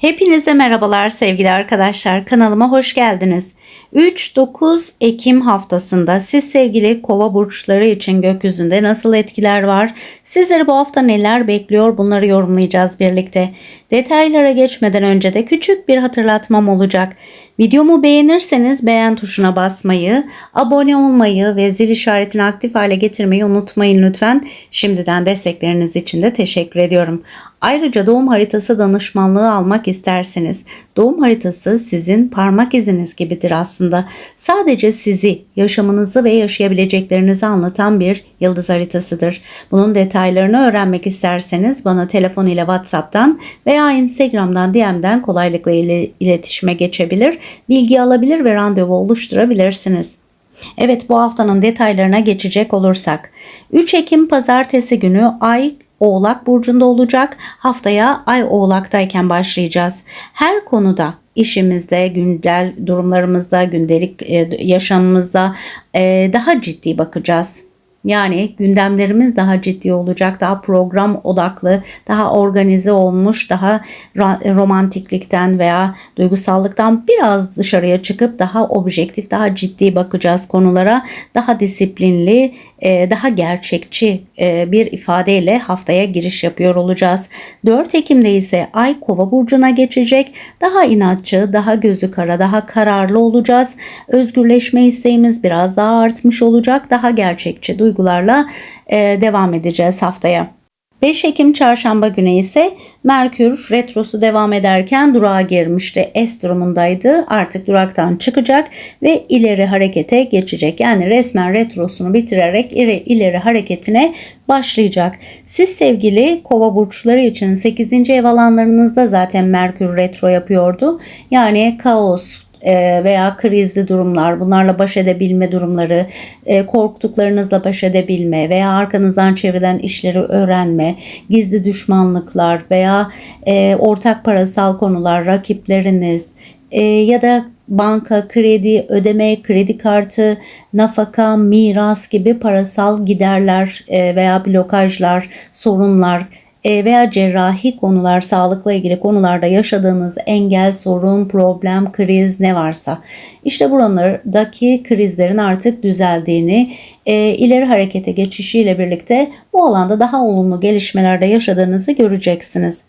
Hepinize merhabalar sevgili arkadaşlar. Kanalıma hoş geldiniz. 3-9 Ekim haftasında siz sevgili kova burçları için gökyüzünde nasıl etkiler var? Sizleri bu hafta neler bekliyor? Bunları yorumlayacağız birlikte. Detaylara geçmeden önce de küçük bir hatırlatmam olacak. Videomu beğenirseniz beğen tuşuna basmayı, abone olmayı ve zil işaretini aktif hale getirmeyi unutmayın lütfen. Şimdiden destekleriniz için de teşekkür ediyorum. Ayrıca doğum haritası danışmanlığı almak isterseniz doğum haritası sizin parmak iziniz gibidir aslında. Sadece sizi, yaşamınızı ve yaşayabileceklerinizi anlatan bir yıldız haritasıdır. Bunun detaylarını öğrenmek isterseniz bana telefon ile WhatsApp'tan veya Instagram'dan DM'den kolaylıkla ile iletişime geçebilir, bilgi alabilir ve randevu oluşturabilirsiniz. Evet bu haftanın detaylarına geçecek olursak 3 Ekim pazartesi günü Ay Oğlak burcunda olacak. Haftaya Ay Oğlak'tayken başlayacağız. Her konuda işimizde, güncel durumlarımızda, gündelik e, yaşamımızda e, daha ciddi bakacağız. Yani gündemlerimiz daha ciddi olacak, daha program odaklı, daha organize olmuş, daha romantiklikten veya duygusallıktan biraz dışarıya çıkıp daha objektif, daha ciddi bakacağız konulara. Daha disiplinli, e, daha gerçekçi e, bir ifadeyle haftaya giriş yapıyor olacağız. 4 Ekim'de ise Ay Kova burcuna geçecek. Daha inatçı, daha gözü kara, daha kararlı olacağız. Özgürleşme isteğimiz biraz daha artmış olacak. Daha gerçekçi duygularla e, devam edeceğiz haftaya. 5 Ekim çarşamba günü ise Merkür retrosu devam ederken durağa girmişti. S durumundaydı. Artık duraktan çıkacak ve ileri harekete geçecek. Yani resmen retrosunu bitirerek ileri, ileri hareketine başlayacak. Siz sevgili kova burçları için 8. ev alanlarınızda zaten Merkür retro yapıyordu. Yani kaos, veya krizli durumlar, bunlarla baş edebilme durumları, e, korktuklarınızla baş edebilme veya arkanızdan çevrilen işleri öğrenme, gizli düşmanlıklar veya e, ortak parasal konular, rakipleriniz ya da banka, kredi, ödeme, kredi kartı, nafaka, miras gibi parasal giderler veya blokajlar, sorunlar e, veya cerrahi konular, sağlıkla ilgili konularda yaşadığınız engel, sorun, problem, kriz ne varsa işte buralardaki krizlerin artık düzeldiğini, e, ileri harekete geçişiyle birlikte bu alanda daha olumlu gelişmelerde yaşadığınızı göreceksiniz.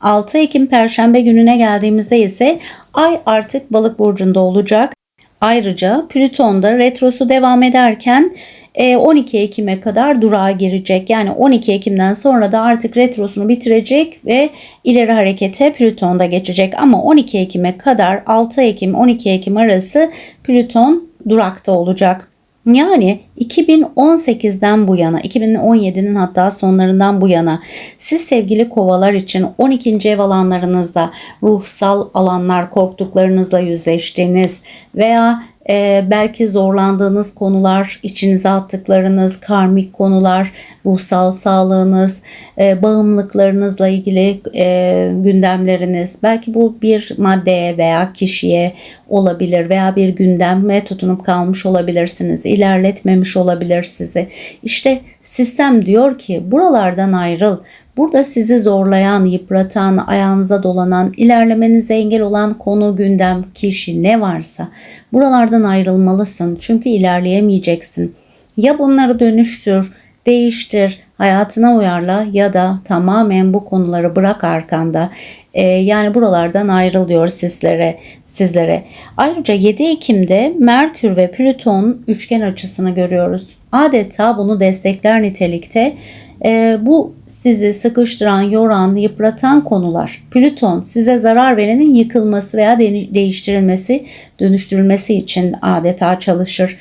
6 Ekim Perşembe gününe geldiğimizde ise Ay artık balık burcunda olacak. Ayrıca Plüton'da retrosu devam ederken 12 e, Ekim'e kadar durağa girecek. Yani 12 Ekim'den sonra da artık retrosunu bitirecek ve ileri harekete Plüton'da geçecek. Ama 12 Ekim'e kadar 6 Ekim 12 Ekim arası Plüton durakta olacak. Yani 2018'den bu yana, 2017'nin hatta sonlarından bu yana siz sevgili kovalar için 12. ev alanlarınızda ruhsal alanlar korktuklarınızla yüzleştiğiniz veya e, belki zorlandığınız konular, içinize attıklarınız, karmik konular, ruhsal sağlığınız, e, bağımlılıklarınızla ilgili e, gündemleriniz, belki bu bir maddeye veya kişiye olabilir veya bir gündeme tutunup kalmış olabilirsiniz, ilerletmemiş olabilir sizi. İşte sistem diyor ki buralardan ayrıl, Burada sizi zorlayan, yıpratan, ayağınıza dolanan, ilerlemenize engel olan konu, gündem, kişi ne varsa buralardan ayrılmalısın. Çünkü ilerleyemeyeceksin. Ya bunları dönüştür, değiştir, hayatına uyarla ya da tamamen bu konuları bırak arkanda. Ee, yani buralardan ayrılıyor sizlere. sizlere. Ayrıca 7 Ekim'de Merkür ve Plüton üçgen açısını görüyoruz. Adeta bunu destekler nitelikte e, bu sizi sıkıştıran, yoran, yıpratan konular. Plüton size zarar verenin yıkılması veya değiştirilmesi, dönüştürülmesi için adeta çalışır.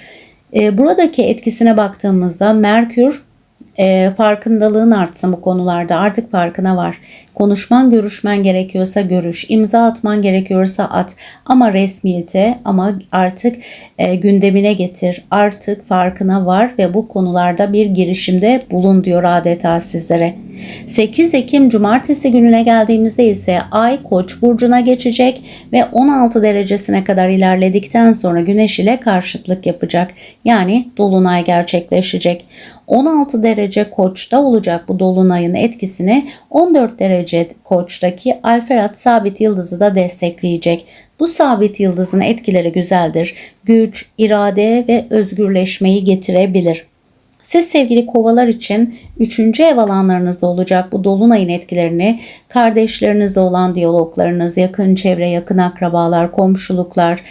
E, buradaki etkisine baktığımızda Merkür e, farkındalığın artsın bu konularda artık farkına var. Konuşman görüşmen gerekiyorsa görüş, imza atman gerekiyorsa at ama resmiyete ama artık e, gündemine getir. Artık farkına var ve bu konularda bir girişimde bulun diyor adeta sizlere. 8 Ekim Cumartesi gününe geldiğimizde ise Ay Koç burcuna geçecek ve 16 derecesine kadar ilerledikten sonra Güneş ile karşıtlık yapacak. Yani dolunay gerçekleşecek. 16 derece koçta olacak bu dolunayın etkisini 14 derece koçtaki Alferat sabit yıldızı da destekleyecek. Bu sabit yıldızın etkileri güzeldir. Güç, irade ve özgürleşmeyi getirebilir. Siz sevgili kovalar için 3. ev alanlarınızda olacak bu dolunayın etkilerini kardeşlerinizle olan diyaloglarınız, yakın çevre, yakın akrabalar, komşuluklar,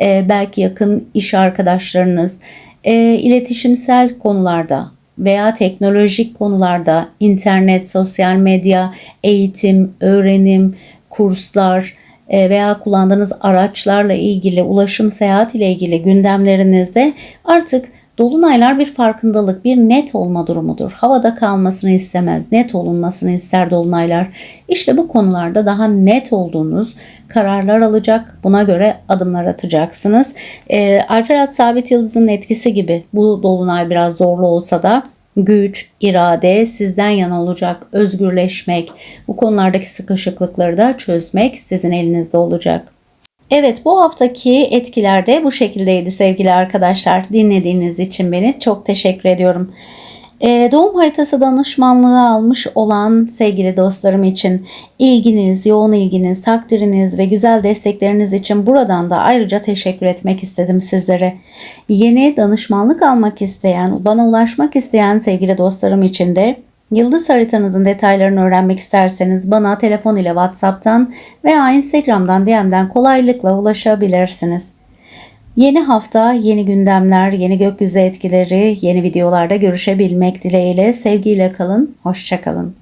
e, belki yakın iş arkadaşlarınız, e, iletişimsel konularda veya teknolojik konularda internet, sosyal medya, eğitim, öğrenim, kurslar e, veya kullandığınız araçlarla ilgili, ulaşım, seyahat ile ilgili gündemlerinizde artık Dolunaylar bir farkındalık, bir net olma durumudur. Havada kalmasını istemez, net olunmasını ister dolunaylar. İşte bu konularda daha net olduğunuz kararlar alacak, buna göre adımlar atacaksınız. E, Alferat Sabit Yıldız'ın etkisi gibi bu dolunay biraz zorlu olsa da güç, irade sizden yana olacak, özgürleşmek, bu konulardaki sıkışıklıkları da çözmek sizin elinizde olacak. Evet bu haftaki etkiler de bu şekildeydi sevgili arkadaşlar. Dinlediğiniz için beni çok teşekkür ediyorum. Ee, doğum haritası danışmanlığı almış olan sevgili dostlarım için ilginiz, yoğun ilginiz, takdiriniz ve güzel destekleriniz için buradan da ayrıca teşekkür etmek istedim sizlere. Yeni danışmanlık almak isteyen, bana ulaşmak isteyen sevgili dostlarım için de Yıldız haritanızın detaylarını öğrenmek isterseniz bana telefon ile WhatsApp'tan veya Instagram'dan DM'den kolaylıkla ulaşabilirsiniz. Yeni hafta, yeni gündemler, yeni gökyüzü etkileri, yeni videolarda görüşebilmek dileğiyle sevgiyle kalın, hoşçakalın.